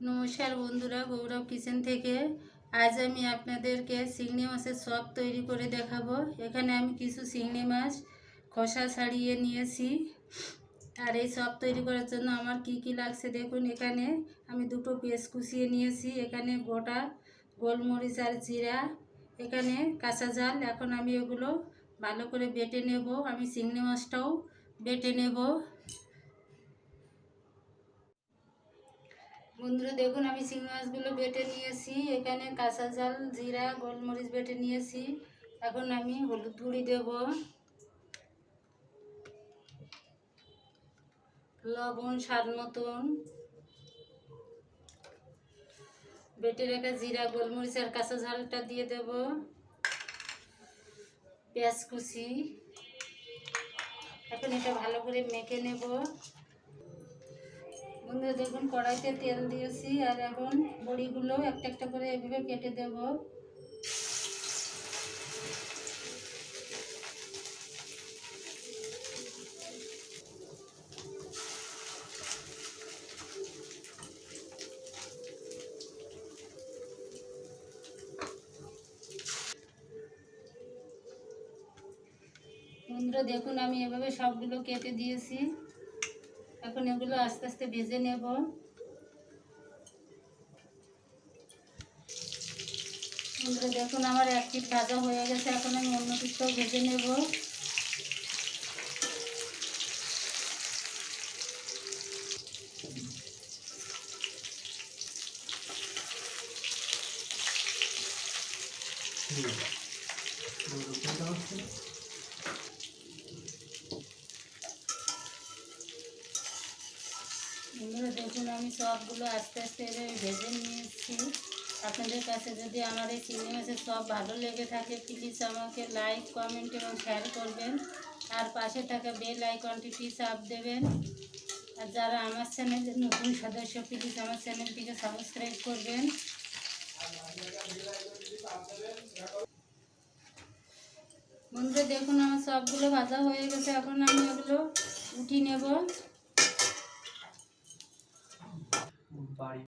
নমস্কার বন্ধুরা, গৌরব কিচেন থেকে। আজ আমি আপনাদেরকে চিংড়ি মাছের চপ তৈরি করে দেখাবো। এখানে আমি কিছু চিংড়ি মাছ, খোসা ছাড়িয়ে নিয়েছি। আর এই চপ তৈরি করার জন্য আমার কি কি লাগছে দেখুন এখানে। আমি দুটো পেঁয়াজ কুচিয়ে নিয়েছি। এখানে গোটা গোলমরিচ আর জিরা, এখানে কাঁচা জাল। এখন আমি এগুলো ভালো করে বেটে নেব। আমি চিংড়ি মাছটাও বেটে নেব। বন্ধুরা, দেখুন, আমি শিঙি মাছগুলো বেটে নিয়েছি। এখানে কাঁচা জাল জিরা, গোলমরিচ বেটে নিয়েছি। এখন আমি হলুদ গুঁড়ি দেব। লবণ, স্বাদ মতন। বেটে রাখা জিরা, গোলমরিচ আর কাঁচা ঝালটা দিয়ে দেব। পেঁয়াজ কুচি। এখন এটা ভালো করে মেখে নেব। বন্ধুরা, দেখুন কড়াইতে তেল দিয়েছি, আর এখন বড়িগুলো একটা একটা করে এভাবে কেটে দেব। বন্ধুরা, দেখুন আমি এভাবে সবগুলো কেটে দিয়েছি। এখন এগুলো আস্তে আস্তে ভেজে নেব। দেখুন আমার এক পিঠ ভাজা হয়ে গেছে, এখন আমি অন্য পিঠটাও ভেজে নেব। বন্ধুরা দেখুন, আমি সবগুলো আস্তে আস্তে ভেজে নিয়েছি। আপনাদের কাছে যদি আমার এই চিংড়ি মাছের সব ভালো লেগে থাকে প্লিজ আমাকে লাইক কমেন্ট এবং শেয়ার করবেন। আর পাশে থাকা বেল আইকনটি চাপ দেবেন। আর যারা আমার চ্যানেলের নতুন সদস্য প্লিজ আমার চ্যানেলটিকে সাবস্ক্রাইব করবেন। বন্ধুরা, দেখুন, আমার সবগুলো ভাজা হয়ে গেছে। এখন আমি এগুলো উঠিয়ে নেব। বাড়ি